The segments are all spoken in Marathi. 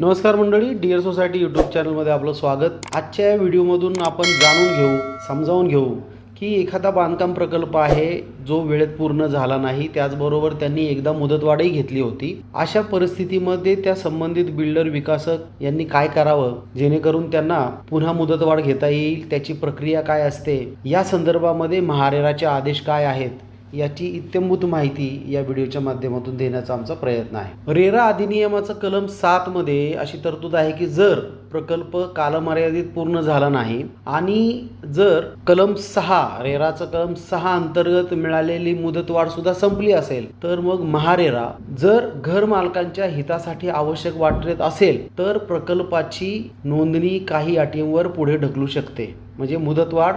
नमस्कार मंडळी डिअर सोसायटी यूट्यूब चॅनलमध्ये आपलं स्वागत. आजच्या या व्हिडिओमधून आपण जाणून घेऊ समजावून घेऊ की एखादा बांधकाम प्रकल्प आहे जो वेळेत पूर्ण झाला नाही त्याचबरोबर त्यांनी एकदा मुदतवाढही घेतली होती. अशा परिस्थितीमध्ये त्या संबंधित बिल्डर विकासक यांनी काय करावं? जेणेकरून त्यांना पुन्हा मुदतवाढ घेता येईल त्याची प्रक्रिया काय असते? या संदर्भामध्ये महारेराचे आदेश काय आहेत? याची इत्यंभूत माहिती या व्हिडिओच्या माध्यमातून देण्याचा आमचा प्रयत्न आहे. रेरा अधिनियमाचं कलम सातमध्ये अशी तरतूद आहे की जर प्रकल्प कालमर्यादित पूर्ण झाला नाही आणि जर कलम सहा रेराचं कलम सहा अंतर्गत मिळालेली मुदतवाढ सुद्धा संपली असेल तर मग महारेरा जर घर मालकांच्या हितासाठी आवश्यक वाटत असेल तर प्रकल्पाची नोंदणी काही अटींवर पुढे ढकलू शकते. म्हणजे मुदतवाढ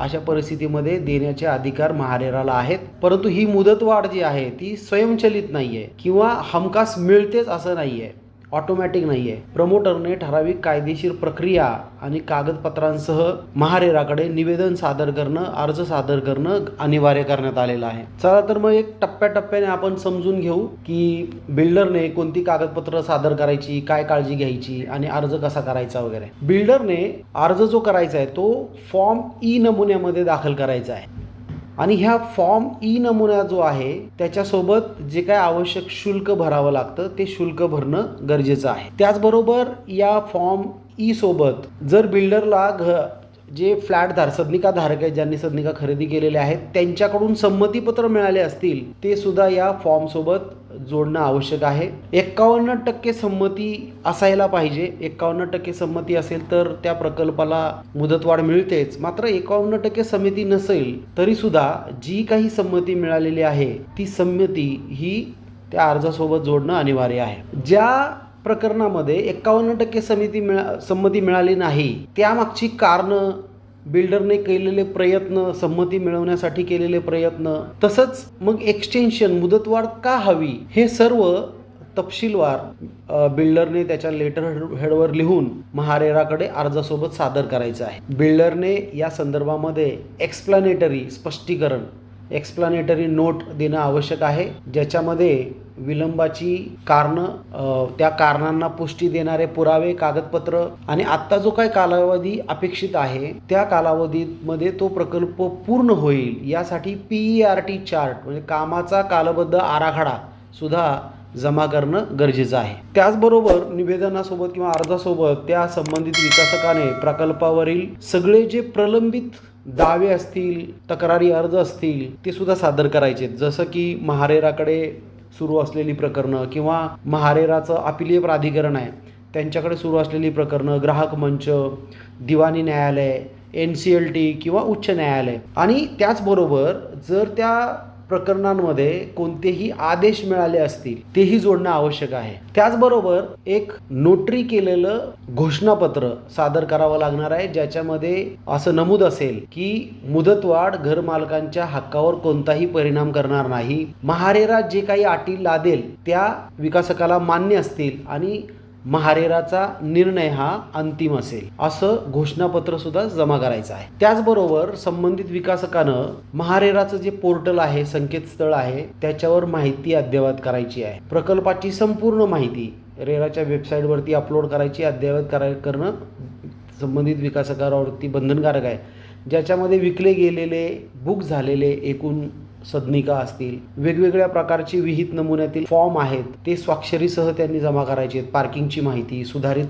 अशा परिस्थितीमध्ये देण्याचे अधिकार महारेराला आहेत. परंतु ही मुदतवाढ जी आहे ती स्वयंचलित नाही आहे किंवा हमखास मिळतेच असं नाही आहे ऑटोमॅटिक नाही आहे प्रमोटरने ठराविक कायदेशीर प्रक्रिया आणि कागदपत्रांसह महारेराकडे निवेदन सादर करणं अर्ज सादर करणं अनिवार्य करण्यात आलेलं आहे. चला तर मग एक टप्प्याटप्प्याने आपण समजून घेऊ की बिल्डरने कोणती कागदपत्र सादर करायची काय काळजी घ्यायची आणि अर्ज कसा करायचा वगैरे. बिल्डरने अर्ज जो करायचा आहे तो फॉर्म ई नमुन्यामध्ये दाखल करायचा आहे. आणि ह्या फॉर्म ई नमुना जो आहे त्याच्यासोबत जे काय आवश्यक शुल्क भरावं लागतं ते शुल्क भरणं गरजेचं आहे. त्याचबरोबर या फॉर्म ई सोबत जर बिल्डरला घ जे फ्लॅट धार सदनिका धारक आहेत ज्यांनी सदनिका खरेदी केलेल्या आहेत त्यांच्याकडून संमतीपत्र मिळाले असतील ते सुद्धा या फॉर्मसोबत जोडणं आवश्यक आहे. एक्कावन्न टक्के संमती असायला पाहिजे. एक्कावन्न टक्के संमती असेल तर त्या प्रकल्पाला मुदतवाढ मिळतेच. मात्र एकावन्न टक्के समिती नसेल तरी सुद्धा जी काही संमती मिळालेली आहे ती संमती ही त्या अर्जासोबत जोडणं अनिवार्य आहे. ज्या प्रकरणामध्ये एक्कावन्न टक्के समिती मिळा संमती मिळाली नाही. त्यामागची कारणं बिल्डरने केलेले प्रयत्न संमती मिळवण्यासाठी केलेले प्रयत्न तसंच मग एक्सटेन्शन मुदतवाढ का हवी हे सर्व तपशीलवार बिल्डरने त्याच्या लेटर हेडवर लिहून महारेराकडे अर्जासोबत सादर करायचं आहे. बिल्डरने या संदर्भामध्ये एक्सप्लॅनेटरी स्पष्टीकरण एक्सप्लॅनेटरी नोट देणं आवश्यक आहे ज्याच्यामध्ये विलंबाची कारणं त्या कारणांना पुष्टी देणारे पुरावे कागदपत्र आणि आत्ता जो काही कालावधी अपेक्षित आहे त्या कालावधीमध्ये तो प्रकल्प पूर्ण होईल यासाठी P E R T chart म्हणजे कामाचा कालबद्ध आराखडा सुद्धा जमा करणं गरजेचं आहे त्याचबरोबर निवेदनासोबत किंवा अर्जासोबत त्या संबंधित विकासकाने प्रकल्पावरील सगळे जे प्रलंबित दावे असतील तक्रारी अर्ज असतील ते सुद्धा सादर करायचे आहेत. जसं की महारेराकडे सुरू असलेली प्रकरणं किंवा महारेराचं अपिलीय प्राधिकरण आहे त्यांच्याकडे सुरू असलेली प्रकरणं ग्राहक मंच दिवाणी न्यायालय एन सी एल टी किंवा उच्च न्यायालय. आणि त्याचबरोबर जर त्या प्रकरणांमध्ये कोणतेही आदेश मिळाले असतील तेही जोडणं आवश्यक आहे. त्याचबरोबर एक नोटरी केलेलं घोषणापत्र सादर करावं लागणार आहे ज्याच्यामध्ये असं नमूद असेल की मुदतवाढ घरमालकांच्या हक्कावर कोणताही परिणाम करणार नाही. महारेरा जे काही अटी लादेल त्या विकासकाला मान्य असतील आणि महारेराचा निर्णय हा अंतिम असेल. असं घोषणापत्र सुद्धा जमा करायचं आहे. त्याचबरोबर संबंधित विकासकानं महारेराचं जे पोर्टल आहे संकेतस्थळ आहे त्याच्यावर माहिती अद्ययावत करायची आहे. प्रकल्पाची संपूर्ण माहिती रेराच्या वेबसाईटवरती अपलोड करायची अद्ययावत कराय करणं संबंधित विकासकारावरती बंधनकारक आहे. ज्याच्यामध्ये विकले गेलेले बुक झालेले एकूण सदनिका असतील वेगवेगळ्या प्रकारचे विहित नमुन्यातील फॉर्म आहेत ते स्वाक्षरीसह त्यांनी जमा करायचे आहेत. पार्किंगची माहिती सुधारित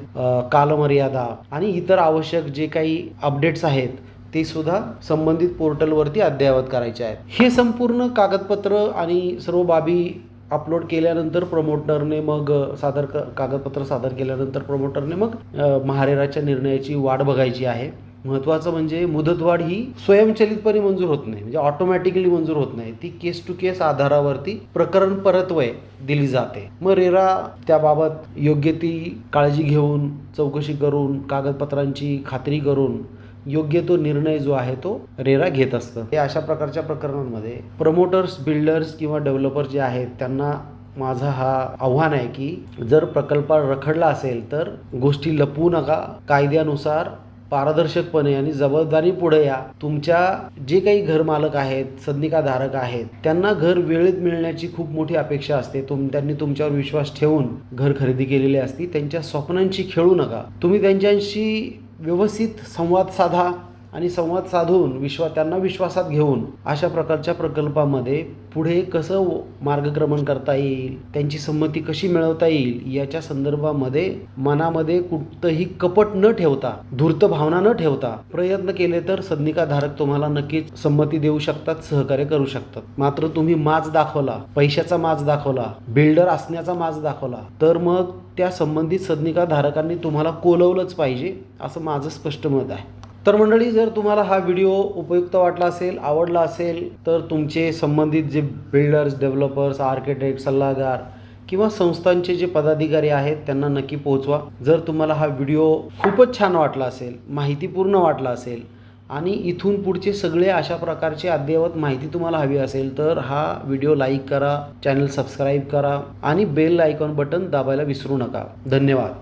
कालमर्यादा आणि इतर आवश्यक जे काही अपडेट्स आहेत ते सुद्धा संबंधित पोर्टलवरती अद्ययावत करायचे आहेत. हे संपूर्ण कागदपत्र आणि सर्व बाबी अपलोड केल्यानंतर प्रमोटरने मग सादर क कागदपत्र सादर केल्यानंतर प्रमोटरने मग महारेराच्या निर्णयाची वाट बघायची आहे. महत्त्वाचं म्हणजे मुदतवाढ ही स्वयंचलितपणे मंजूर होत नाही म्हणजे ऑटोमॅटिकली मंजूर होत नाही. ती केस टू केस आधारावरती प्रकरण परत्वय दिली जाते. मग रेरा त्याबाबत योग्य ती काळजी घेऊन चौकशी करून कागदपत्रांची खात्री करून योग्य तो निर्णय जो आहे तो रेरा घेत असतं. हे अशा प्रकारच्या प्रकरणांमध्ये प्रमोटर्स बिल्डर्स किंवा डेव्हलपर जे आहेत त्यांना माझा हा आव्हान आहे की जर प्रकल्प रखडला असेल तर गोष्टी लपवू नका. कायद्यानुसार पारदर्शकपणे आणि जबाबदारी पुढे या. तुमच्या जे काही घरमालक आहेत सदनिकाधारक आहेत त्यांना घर वेळेत मिळण्याची खूप मोठी अपेक्षा असते. तुम त्यांनी तुमच्यावर विश्वास ठेवून घर खरेदी केलेली असती त्यांच्या स्वप्नांशी खेळू नका. तुम्ही त्यांच्याशी व्यवस्थित संवाद साधा. आणि संवाद साधून विश्वा त्यांना विश्वासात घेऊन अशा प्रकारच्या प्रकल्पामध्ये पुढे कसं मार्गक्रमण करता येईल त्यांची संमती कशी मिळवता येईल याच्या संदर्भामध्ये मनामध्ये कुठतंही कपट न ठेवता धूर्त भावना न ठेवता प्रयत्न केले तर सदनिकाधारक तुम्हाला नक्कीच संमती देऊ शकतात सहकार्य करू शकतात. मात्र तुम्ही माज दाखवला पैशाचा माज दाखवला बिल्डर असण्याचा माज दाखवला तर मग त्या संबंधित सदनिकाधारकांनी तुम्हाला कोलवलंच पाहिजे असं माझं स्पष्ट मत आहे. तर मंडळी जर तुम्हाला हा व्हिडिओ उपयुक्त वाटला असेल आवडला असेल तर तुमचे संबंधित जे बिल्डर्स डेव्हलपर्स आर्किटेक्ट सल्लागार किंवा संस्थांचे जे पदाधिकारी आहेत त्यांना नक्की पोहोचवा. जर तुम्हाला हा व्हिडिओ खूपच छान वाटला असेल माहितीपूर्ण वाटला असेल आणि इथून पुढचे सगळे अशा प्रकारचे अद्ययावत माहिती तुम्हाला हवी असेल तर हा व्हिडिओ लाईक करा चॅनल सबस्क्राईब करा आणि बेल आयकॉन बटन दाबायला विसरू नका. धन्यवाद.